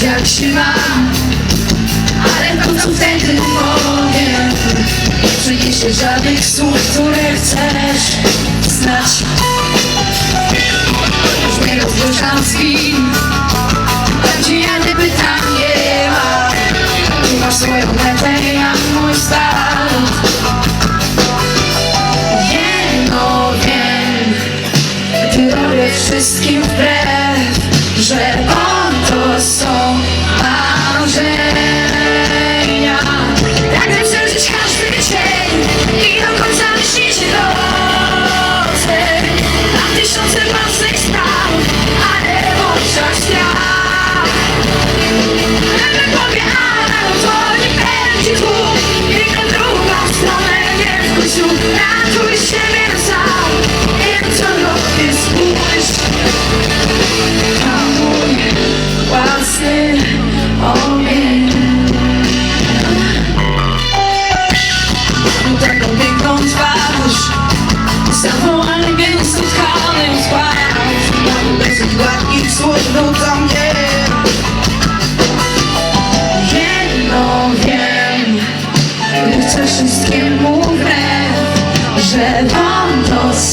tak się mam Ale to co wtedy powiem Nie przyniesie żadnych słów, które chcesz znać. Już nie rozruszam z kim Tam gdzie jadę pytam nie ma. Ty masz swoją metę, ja mój start Nie no wiem Ty robię wszystkim wbrew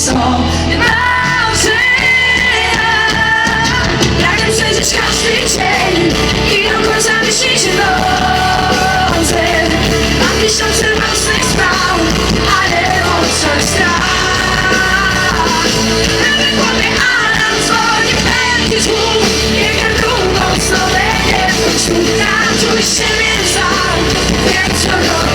są marzenia Pragnę przejrzeć każdy cień i do końca myśli się dążę. Mam tysiące spraw, ale odszedł strach. Nawet głowy alarm dzwoni, pewnie tłum Nie karku mocno, będę wrócił, się mięsa, jak co robię